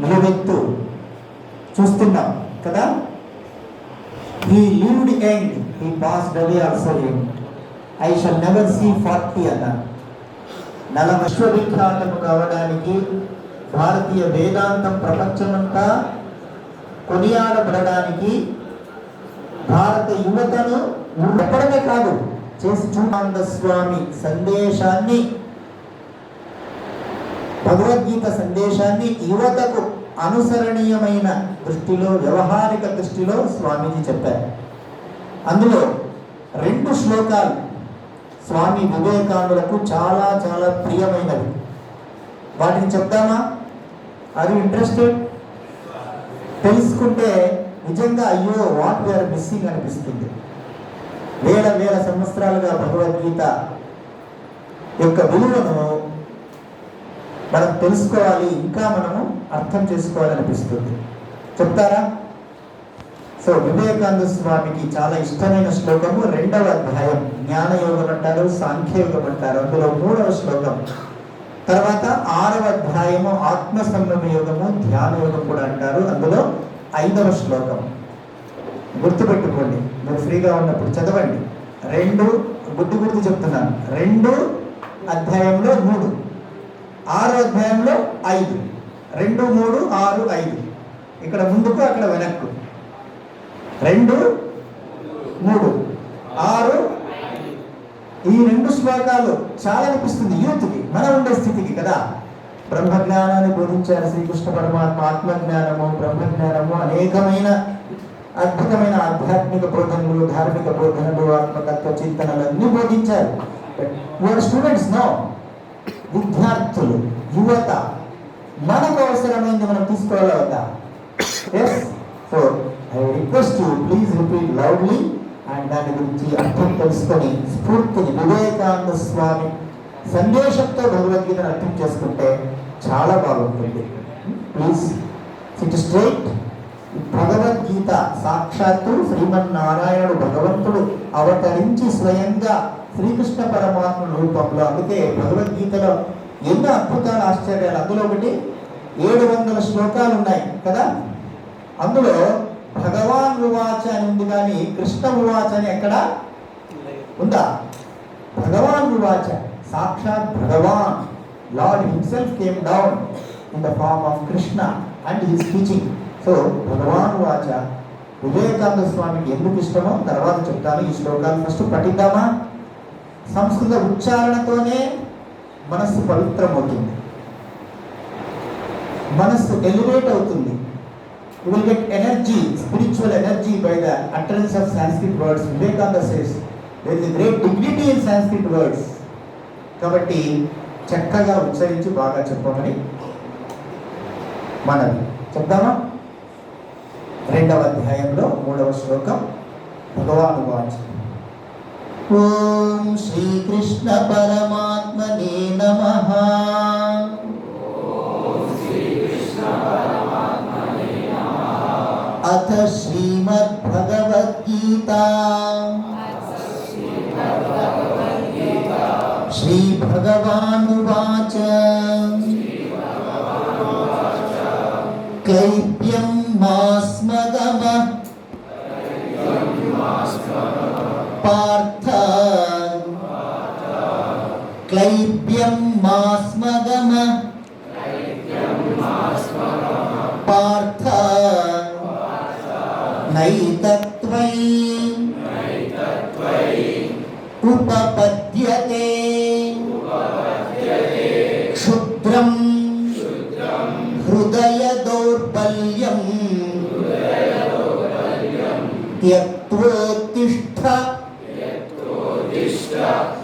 నిలువెత్తు చూస్తున్నాం కదా? He lived and he passed away also and I shall never see forty అన్న. నల విశ్వవిఖ్యాతము కావడానికి భారతీయ వేదాంతం ప్రపంచమంతా కొనియాడబడడానికి భారత యువతను ఎక్కడమే కాదు చేసి చూడానంద స్వామి సందేశాన్ని. భగవద్గీత సందేశాన్ని యువతకు అనుసరణీయమైన దృష్టిలో వ్యవహారిక దృష్టిలో స్వామీజీ చెప్పారు. అందులో రెండు శ్లోకాలు స్వామి వివేకానందులకు చాలా చాలా ప్రియమైనవి. వాటిని చెప్తామా? అది ఇంట్రెస్టెడ్ తెలుసుకుంటే నిజంగా అయ్యో వాట్ వీఆర్ మిస్సింగ్ అనిపిస్తుంది. వేల వేల సంవత్సరాలుగా భగవద్గీత యొక్క విలువను మనం తెలుసుకోవాలి ఇంకా మనము అర్థం చేసుకోవాలనిపిస్తుంది. చెప్తారా? సో వివేకానంద స్వామికి చాలా ఇష్టమైన శ్లోకము రెండవ అధ్యాయం. జ్ఞానయోగం అంటారు సాంఖ్యయోగం అంటారు అందులో మూడవ శ్లోకం. తర్వాత ఆరవ అధ్యాయము ఆత్మ సంయమ యోగము ధ్యాన యోగం కూడా అంటారు. అందులో ఐదవ శ్లోకం. గుర్తుపెట్టుకోండి. మీరు ఫ్రీగా ఉన్నప్పుడు చదవండి. రెండు గుర్తు గుర్తు చెప్తున్నాను. రెండు అధ్యాయంలో మూడు. ఆరో అధ్యాయంలో ఐదు. రెండు మూడు ఆరు ఐదు. ఇక్కడ ముందుకు అక్కడ వెనక్కు. రెండు మూడు. ఆరు. ఈ రెండు శ్లోకాలు చాలా అనిపిస్తుంది యూత్కి మనం ఉండే స్థితికి కదా. బ్రహ్మజ్ఞానాన్ని బోధించారు శ్రీకృష్ణ పరమాత్మ ఆత్మజ్ఞానము బ్రహ్మజ్ఞానము అనేకమైన అద్భుతమైన ఆధ్యాత్మిక బోధనలు ధార్మిక బోధనలు ఆత్మతత్వ చింతనలు అన్నీ బోధించారు యువర్ స్టూడెంట్స్ నో విద్యార్థులు యువత మనకు అవసరమైంది మనం తీసుకోవాలా అవుతా yes for I request you please repeat loudly and దాని గురించి అర్థం తెలుసుకొని స్ఫూర్తిని వివేకానంద స్వామి సందేశంతో భగవద్గీతను అర్థం చేసుకుంటే చాలా బాగుంటుంది. ప్లీజ్ సిట్ స్ట్రైట్ భగవద్గీత సాక్షాత్తు శ్రీమన్నారాయణుడు భగవంతుడు అవతరించి స్వయంగా శ్రీకృష్ణ పరమాత్మ రూపంలో. అందుకే భగవద్గీతలో ఎన్నో అద్భుతాలు ఆశ్చర్యాలు. అందులో ఒకటి ఏడు వందల శ్లోకాలు ఉన్నాయి కదా? అందులో భగవాన్ ఉవాచ అని ఉంది కానీ కృష్ణ ఉవాచ అని ఎక్కడ? ఉందా? భగవాన్ ఉవాచ సాక్షాత్ భగవాన్. Lord himself came down in the form of Krishna and his teaching. So భగవాన్ వాచ వివేకానంద స్వామికి ఎందుకు ఇష్టమో తర్వాత చెప్తాను ఈ శ్లోకాలు. ఫస్ట్ పఠిద్దామా? సంస్కృత ఉచ్చారణతోనే మనస్సు పవిత్రమవుతుంది. మనస్సు ఎలివేట్ అవుతుంది. You will get energy spiritual energy by the utterance of Sanskrit words Vivekananda says there is great dignity in Sanskrit words కాబట్టి చక్కగా ఉచ్చరించి బాగా చెప్పమని మనవి. చెప్తామా రెండవ అధ్యాయంలో మూడవ శ్లోకం భగవాను వాచు. ఓం శ్రీకృష్ణ పరమాత్మనే నమ. అథ శ్రీమద్ భగవద్గీత శ్రీ భగవానువా కైవ్యం మాస్మగమ పార్థ క్లైవ్యం మాస్మగమ పార్థ నైతత్వై ఉపపద్యతే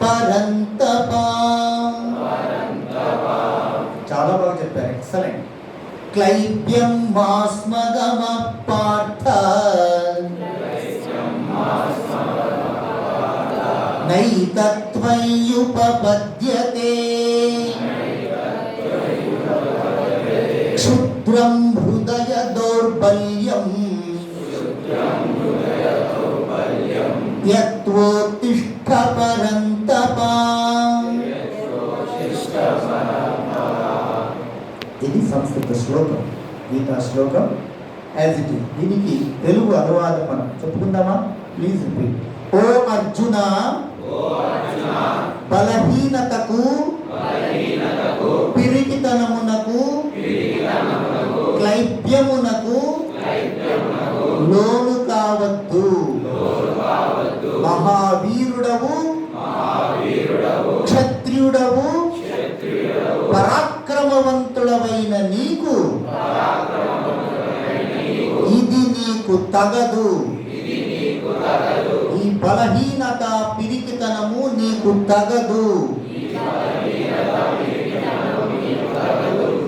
పరంతప చాలా బాగా చెప్పారు ఎక్సలెంట్ క్లైబ్యం మాస్మగమ పార్థ నైతత్వయుపపద్యతే క్షుద్రం హృదయ దౌర్బల్యం యత్వోత్తిష్ట పరంతప ఇది సంస్కృత శ్లోకం గీతా శ్లోకం యాజ్ ఇట్ ఈస్ దీనికి తెలుగు అనువాదం మనం చెప్పుకుందామా? ప్లీజ్ రిపీట్ ఓ అర్జున బలహీనతకు పిరికితనమునకు క్లైప్యమునకు లోను కావద్దు. మహావీరుడవు క్షత్రియుడవు పరాక్రమవంతుడవైన నీకు ఇది నీకు తగదు. ఈ బలహీనత పిరికితనము నీకు తగదు.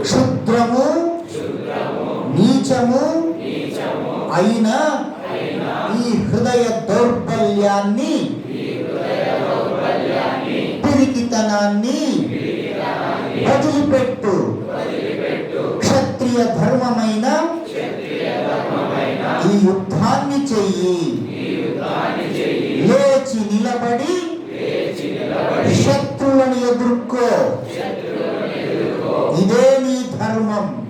క్షుద్రము నీచము అయిన ఈ హృదయ దౌర్బల్యాన్ని పిరికితనాన్ని వదిలిపెట్టు. క్షత్రియ ధర్మమైన ఎదుర్కో ఇదే నీ ధర్మం.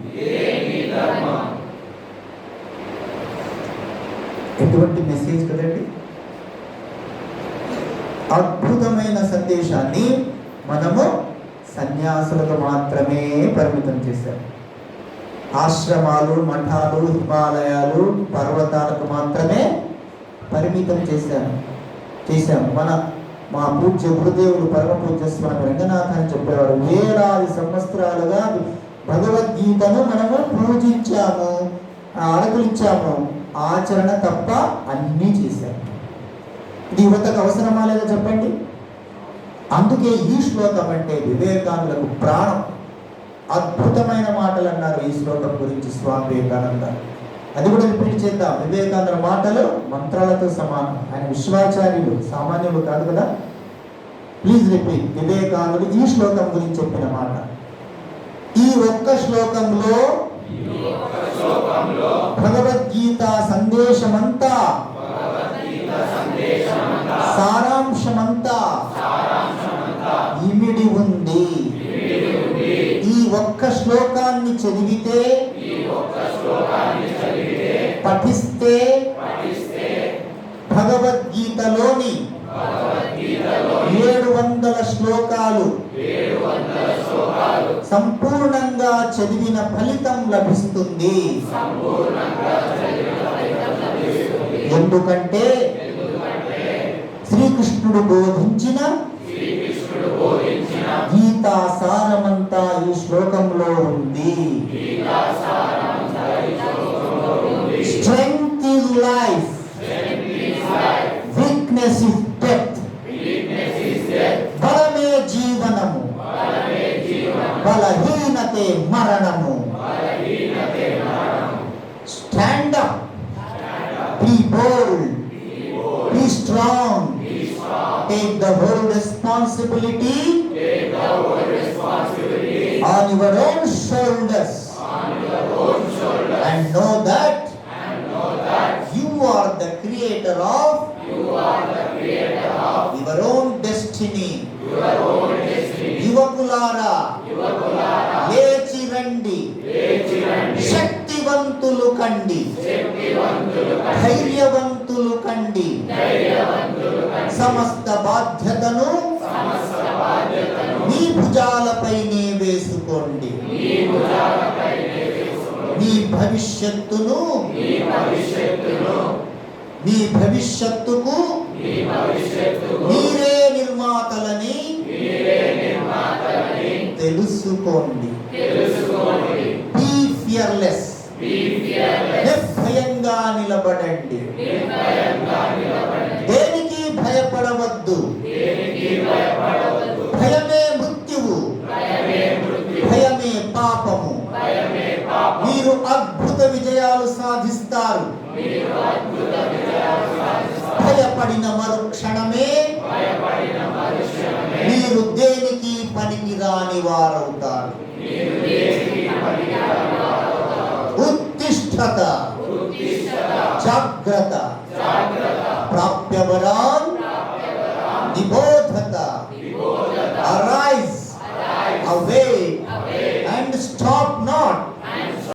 ఎటువంటి మెసేజ్ కదండి? అద్భుతమైన సందేశాన్ని మనము సన్యాసులకు మాత్రమే పరిమితం చేశారు. ఆశ్రమాలు మఠాలు హిమాలయాలు పర్వతాలకు మాత్రమే పరిమితం చేశాను. చేశాము. మన మా పూజ్య గురుదేవులు పరమ పూజ్య స్వామి రంగనాథ్ అని చెప్పేవారు వేలాది సంవత్సరాలుగా భగవద్గీతను మనము పూజించాము అడగలించాము ఆచరణ తప్ప అన్నీ చేశాము ఇది యువతకు అవసరమా లేదా చెప్పండి? అందుకే ఈ శ్లోకం అంటే వివేకానులకు ప్రాణం. అద్భుతమైన మాటలు అన్నారు ఈ శ్లోకం గురించి స్వామి వివేకానంద. అది కూడా రిపీట్ చేద్దాం. వివేకానంద మాటలు మంత్రాలతో సమానం. ఆయన విశ్వాచార్యులు సామాన్యులు కాదు కదా? ప్లీజ్ రిపీట్ వివేకానందుడు ఈ శ్లోకం గురించి చెప్పిన మాట. ఈ ఒక్క శ్లోకంలో భగవద్గీత సందేశమంతా సారాంశమంతా ఇమిడి ఉంది ఈ ఒక్క శ్లోకాన్ని చదివితే పఠిస్తే భగవద్గీతలోని ఏడు వందల శ్లోకాలు సంపూర్ణంగా చదివిన ఫలితం లభిస్తుంది. ఎందుకంటే శ్రీకృష్ణుడు బోధించిన గీతా సారమంతా ఈ శ్లోకంలో ఉంది. Strength is life weakness is death బలమే జీవనము. బలహీనతే మరణము. Stand up be bold be strong take the whole responsibility on your own shoulders and know that you are the creator of your own destiny యువకులారా లేచి రండి శక్తివంతులు కండి ధైర్యవంతులు కండి సమస్త బాధ్యతను మీ భుజాలపైనే వేసుకోండి. మీ భవిష్యత్తును మీ భవిష్యత్తుకు మీరే నిర్మాతలని తెలుసుకోండి. బీ ఫియర్లెస్ నిర్భయంగా నిలబడండి. దేనికి భయపడవద్దు? కాని వారవుతారు ఉత్తిష్టత జాగ్రత్త ప్రాప్యవరాన్ నిబోధత అరైజ్ అవే